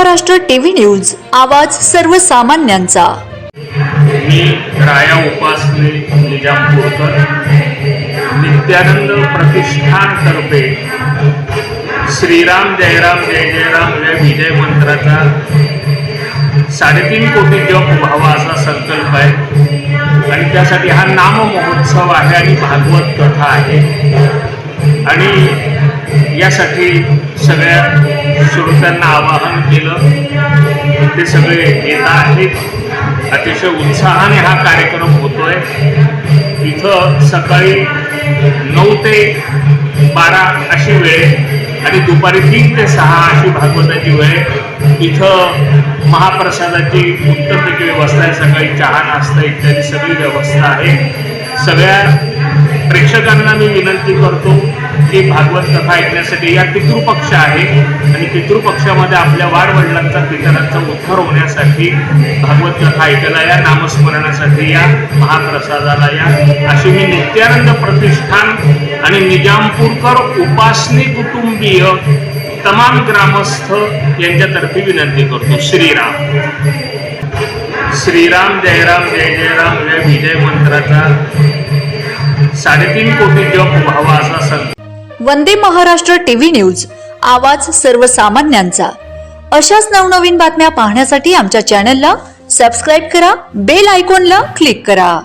Maharashtra TV news आवाज सर्वसामान्यांचा. मी राया उपासने निजामपूरकर नित्यानंद प्रतिष्ठानतर्फे श्रीराम जयराम जय जयराम या विजय मंत्राचा साडेतीन कोटी जप व्हावा असा संकल्प आहे. आणि त्यासाठी हा नाम महोत्सव आहे आणि भागवत कथा आहे. आणि यासाठी सगळ्या श्रोत्यांना आवाहन केलं. ते सगळे येत आहेत. अतिशय उत्साहाने हा कार्यक्रम होतोय. इथं सकाळी नऊ ते बारा अशी वेळ आणि दुपारी तीन ते सहा अशी भागवताची वेळ. इथं महाप्रसादाची उत्तम व्यवस्था आहे. सकाळी चहा नाश्ता इत्यादी सगळी व्यवस्था आहे. सगळ्या प्रेक्षकांना मी विनंती करतो की भागवत कथा ऐकण्यासाठी या पितृपक्ष आहे आणि पितृपक्षामध्ये आपल्या वाडवडिलांचा पितरांचा उद्धार होण्यासाठी भागवत कथा ऐकायला या नामस्मरणासाठी या महाप्रसादाला या. अशी मी नित्यानंद प्रतिष्ठान आणि निजामपूरकर उपासनी कुटुंबीय तमाम ग्रामस्थ यांच्यातर्फे विनंती करतो. श्रीराम. श्रीराम जयराम जय जयराम जय विजय मंत्राचा साडेतीन कोटी जप व्हावा असा संकल्प. वंदे महाराष्ट्र टीव्ही न्यूज आवाज सर्वसामान्यांचा. अशाच नवनवीन बातम्या पाहण्यासाठी आमच्या चॅनलला सबस्क्राईब करा बेल आयकॉनला क्लिक करा.